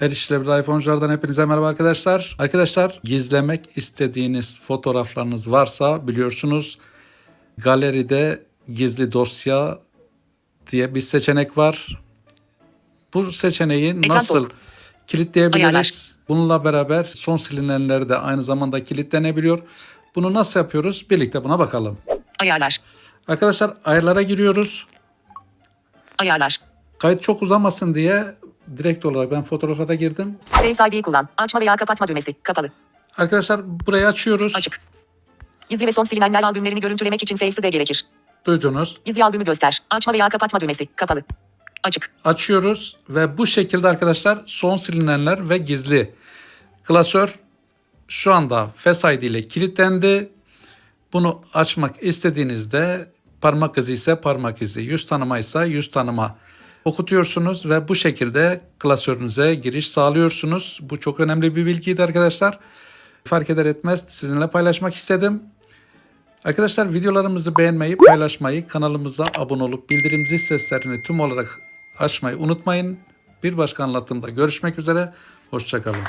Erişilebilir iPhone'culardan hepinize merhaba arkadaşlar. Arkadaşlar gizlemek istediğiniz fotoğraflarınız varsa biliyorsunuz galeride gizli dosya diye bir seçenek var. Bu seçeneği nasıl kilitleyebiliriz? Ayarlar. Bununla beraber son silinenleri de aynı zamanda kilitlenebiliyor. Bunu nasıl yapıyoruz? Birlikte buna bakalım. Ayarlar. Arkadaşlar ayarlara giriyoruz. Ayarlar. Kayıt çok uzamasın diye direkt olarak ben fotoğrafa da girdim. Face ID'yi kullan. Açma veya kapatma düğmesi. Kapalı. Arkadaşlar burayı açıyoruz. Açık. Gizli ve son silinenler albümlerini görüntülemek için Face ID gerekir. Duydunuz. Gizli albümü göster. Açma veya kapatma düğmesi. Kapalı. Açık. Açıyoruz ve bu şekilde arkadaşlar son silinenler ve gizli. Klasör şu anda Face ID ile kilitlendi. Bunu açmak istediğinizde parmak izi ise parmak izi, yüz tanıma ise yüz tanıma okutuyorsunuz ve bu şekilde klasörünüze giriş sağlıyorsunuz. Bu çok önemli bir bilgiydi arkadaşlar. Fark eder etmez sizinle paylaşmak istedim. Arkadaşlar videolarımızı beğenmeyi, paylaşmayı, kanalımıza abone olup bildirim zil seslerini tüm olarak açmayı unutmayın. Bir başka anlatımda görüşmek üzere. Hoşçakalın.